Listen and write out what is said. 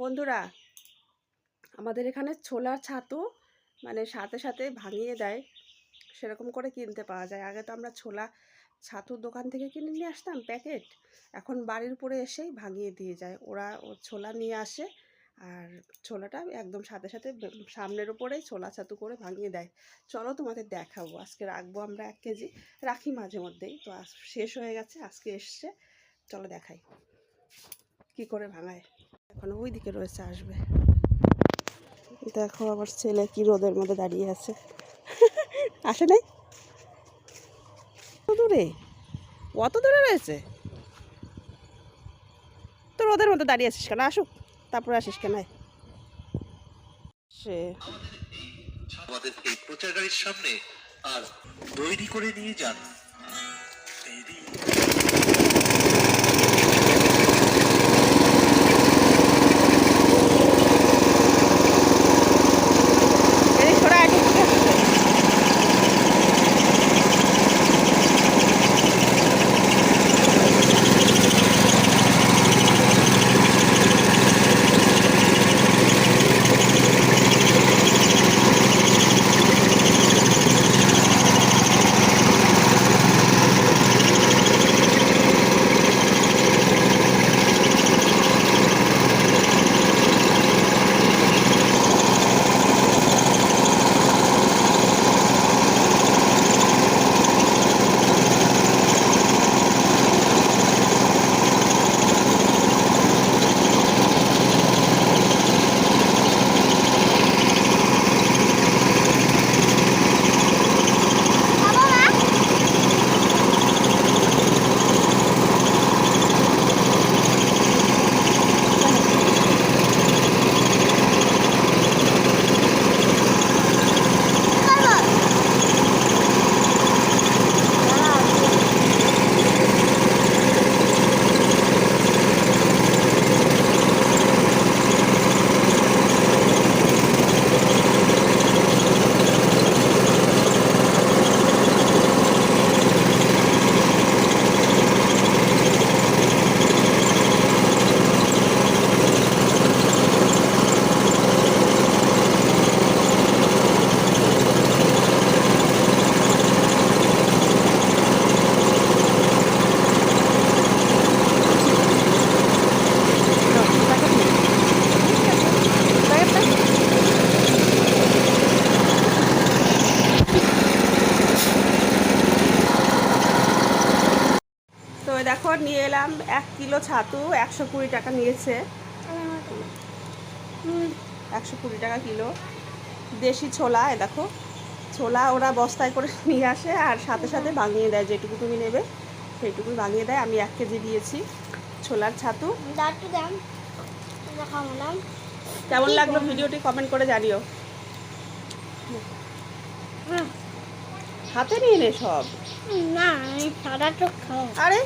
বন্ধুরা, আমাদের এখানে ছোলার ছাতু মানে সাথে সাথে ভাঙিয়ে দেয়। সেরকম করে কিনতে পাওয়া যায়। আগে তো আমরা ছোলা ছাতুর দোকান থেকে কিনে নিয়ে আসতাম প্যাকেট। এখন বাড়ির উপরে এসেই ভাঙিয়ে দিয়ে যায়। ওরা ও ছোলা নিয়ে আসে আর ছোলাটা একদম সাথে সাথে সামনের উপরেই ছোলা ছাতু করে ভাঙিয়ে দেয়। চলো তোমাদের দেখাবো। আজকে রাখব আমরা এক কেজি। রাখি মাঝে মধ্যেই। তো শেষ হয়ে গেছে, আজকে এসছে। চলো দেখাই কি করে ভাঙায়। এখন ওই দিকে রয়েছে আসবে। দেখো আমার ছেলে কি রোদের মধ্যে দাঁড়িয়ে আছে। আসে নাই? দূরে? কত দূরে রয়েছে? তো রোদের মধ্যে দাঁড়িয়ে আছিস কেন? আসুক তারপরে আসিস কেন? সে। আমাদের এই প্রচার গাড়ির সামনে আর তৈরি করে নিয়ে যান। তো এই দেখো নিয়ে এলাম এক কিলো ছাতু একশো কুড়ি টাকা নিয়েছে। একশো কুড়ি টাকা কিলো। দেশি ছোলা এ দেখো। ছোলা ওরা বস্তায় করে নিয়ে আসে আর সাথে সাথে ভাঙিয়ে দেয় যেটুকু তুমি নেবে সেইটুকুই ভাঙিয়ে দেয়। আমি এক কেজি দিয়েছি ছোলার ছাতু। দাম। কেমন লাগল ভিডিওটি কমেন্ট করে জানিও। হাতে নিয়ে নে সব। না তো খাব আরে